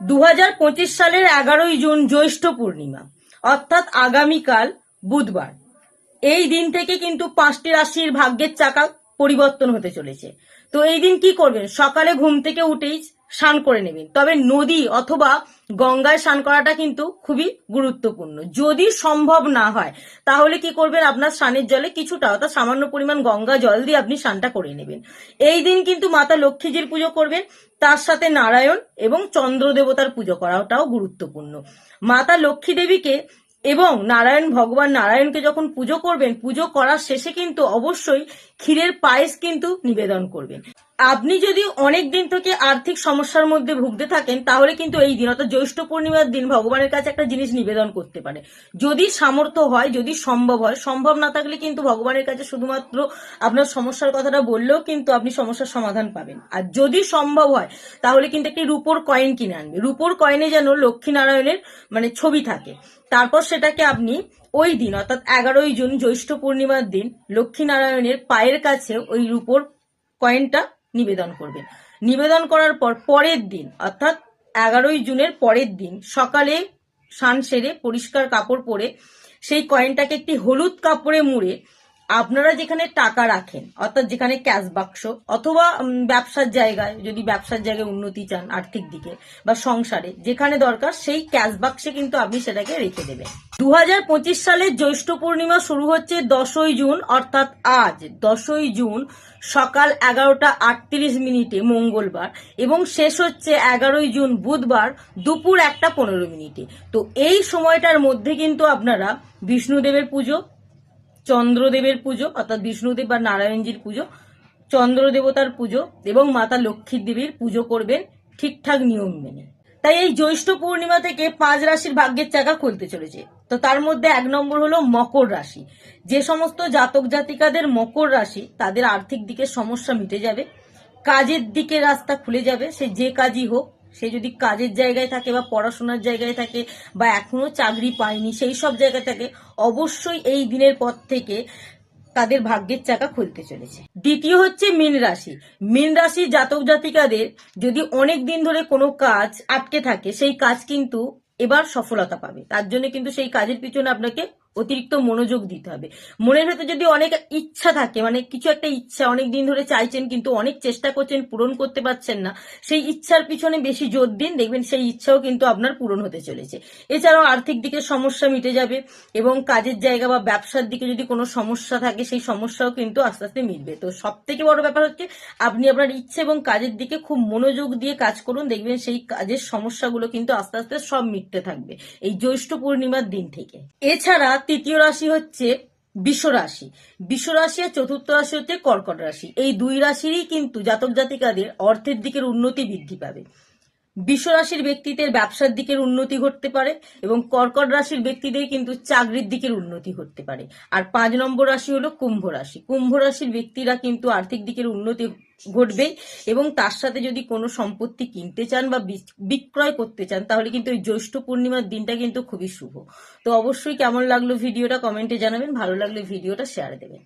দু হাজার পঁচিশ সালের এগারোই জুন জ্যৈষ্ঠ পূর্ণিমা, অর্থাৎ আগামীকাল বুধবার। এই দিন থেকে কিন্তু পাঁচটি রাশির ভাগ্যের চাকা পরিবর্তন হতে চলেছে। তো এই দিন কি করবেন? সকালে ঘুম থেকে উঠেই স্নান করে নেবেন। তবে নদী অথবা গঙ্গায় স্নান করাটা কিন্তু খুবই গুরুত্বপূর্ণ। যদি সম্ভব না হয়, তাহলে কি করবেন? আপনার স্নানের জলে কিছুটা অর্থাৎ সামান্য পরিমাণ গঙ্গা জল দিয়ে আপনি স্নানটা করে নেবেন। এই দিন কিন্তু মাতা লক্ষ্মীজির পুজো করবেন। তার সাথে নারায়ণ এবং চন্দ্র দেবতার পুজো করাটাও গুরুত্বপূর্ণ। মাতা লক্ষ্মী দেবীকে এবং নারায়ণ, ভগবান নারায়ণকে যখন পুজো করবেন, পুজো করার শেষে কিন্তু অবশ্যই ক্ষীরের পায়েস কিন্তু নিবেদন করবেন। আপনি যদি অনেক দিন থেকে আর্থিক সমস্যার মধ্যে ভুগতে থাকেন, তাহলে কিন্তু এই দিন অর্থাৎ জ্যৈষ্ঠ পূর্ণিমার দিন ভগবানের কাছে একটা জিনিস নিবেদন করতে পারে। যদি সামর্থ্য হয়, যদি সম্ভব হয়, সম্ভব না থাকলে কিন্তু ভগবানের কাছে শুধুমাত্র আপনার সমস্যার কথাটা বললেও কিন্তু আপনি সমস্যার সমাধান পাবেন। আর যদি সম্ভব হয়, তাহলে কিন্তু একটি রূপোর কয়েন কিনে আনবে। রূপোর কয়েনে যেন লক্ষ্মী নারায়ণের মানে ছবি থাকে। তারপর সেটাকে আপনি ওই দিন অর্থাৎ এগারোই জুন জ্যৈষ্ঠ পূর্ণিমার দিন লক্ষ্মী নারায়ণের পায়ের কাছে ওই রূপোর কয়েনটা নিবেদন করবেন। নিবেদন করার পর পরের দিন, অর্থাৎ এগারোই জুনের পরের দিন, সকালে সান সেরে পরিষ্কার কাপড় পরে সেই কয়েনটাকে একটি হলুদ কাপড়ে মুড়ে আপনারা যেখানে টাকা রাখেন, অর্থাৎ যেখানে ক্যাশ বাক্স অথবা ব্যবসার জায়গায়, যদি ব্যবসার জায়গায় উন্নতি চান, আর্থিক দিকে বা সংসারে, যেখানে দরকার, সেই ক্যাশ বাক্সে কিন্তু আপনি সেটাকে রেখে দেবেন। দু হাজার পঁচিশ সালের জ্যৈষ্ঠ পূর্ণিমা শুরু হচ্ছে দশই জুন, অর্থাৎ আজ, দশই জুন, সকাল এগারোটা আটত্রিশ মিনিটে, মঙ্গলবার, এবং শেষ হচ্ছে এগারোই জুন, বুধবার, দুপুর একটা পনেরো মিনিটে। তো এই সময়টার মধ্যে কিন্তু আপনারা বিষ্ণুদেবের পুজো চন্দ্রদেবের পুজো, অর্থাৎ বিষ্ণুদেব বা নারায়ণজির পুজো চন্দ্র দেবতার পুজো এবং মাতা লক্ষ্মী দেবীর পুজো করবেন ঠিকঠাক নিয়ম মেনে। তাই এই জ্যৈষ্ঠ পূর্ণিমা থেকে পাঁচ রাশির ভাগ্যের চাকা খুলতে চলেছে। তো তার মধ্যে এক নম্বর হলো মকর রাশি। যে সমস্ত জাতক জাতিকাদের মকর রাশি, তাদের আর্থিক দিকে সমস্যা মিটে যাবে, কাজের দিকে রাস্তা খুলে যাবে, সে যে কাজই হোক সে যদি কাজের জায়গায় থাকে বা পড়াশোনার জায়গায় থাকে বা এখনও চাকরি পায়নি, সেই সব জায়গা থেকে, অবশ্যই এই দিনের পর থেকে তাদের ভাগ্যের চাকা খুলতে চলেছে। দ্বিতীয় হচ্ছে মীন রাশি। মীন রাশি জাতক জাতিকাদের যদি অনেক দিন ধরে কোনো কাজ আটকে থাকে, সেই কাজ কিন্তু এবার সফলতা পাবে। তার জন্য কিন্তু সেই কাজের পিছনে আপনাকে অতিরিক্ত মনোযোগ দিতে হবে। মনের ভেতর যদি অনেক ইচ্ছা থাকে মানে কিছু একটা ইচ্ছা অনেক দিন ধরে চাইছেন কিন্তু অনেক চেষ্টা করছেন, পূরণ করতে পারছেন না, সেই ইচ্ছার পিছনে বেশি জোর দিন, দেখবেন সেই ইচ্ছাও কিন্তু আপনার পূরণ হতে চলেছে। এছাড়াও আর্থিক দিকে সমস্যা মিটে যাবে এবং কাজের জায়গা বা ব্যবসার দিকে যদি কোনো সমস্যা থাকে, সেই সমস্যাও কিন্তু আস্তে আস্তে মিটবে। তো সব থেকে বড় ব্যাপার হচ্ছে, আপনি আপনার ইচ্ছে এবং কাজের দিকে খুব মনোযোগ দিয়ে কাজ করুন, দেখবেন সেই কাজের সমস্যাগুলো কিন্তু আস্তে আস্তে সব মিটতে থাকবে, এই জ্যৈষ্ঠ পূর্ণিমার দিন থেকে। এছাড়া তৃতীয় রাশি হচ্ছে বিশ্ব রাশি। বিশ্ব রাশি আর চতুর্থ রাশি হচ্ছে কর্কট রাশি। এই দুই রাশিরই কিন্তু জাতক জাতিকাদের অর্থের দিকের উন্নতি বৃদ্ধি পাবে। বিশ্ব রাশির ব্যক্তিদের ব্যবসার দিকের উন্নতি ঘটতে পারে এবং কর্কট রাশির ব্যক্তিদের কিন্তু চাকরির দিকের উন্নতি ঘটতে পারে। আর পাঁচ নম্বর রাশি হলো কুম্ভ রাশি। কুম্ভ রাশির ব্যক্তিরা কিন্তু আর্থিক দিকের উন্নতি ঘটবেই এবং তার সাথে যদি কোনো সম্পত্তি কিনতে চান বা বিক্রয় করতে চান, তাহলে কিন্তু এই জ্যৈষ্ঠ পূর্ণিমার দিনটা কিন্তু খুবই শুভ। তো অবশ্যই কেমন লাগল ভিডিওটা কমেন্টে জানাবেন, ভালো লাগলে ভিডিওটা শেয়ার দেবেন।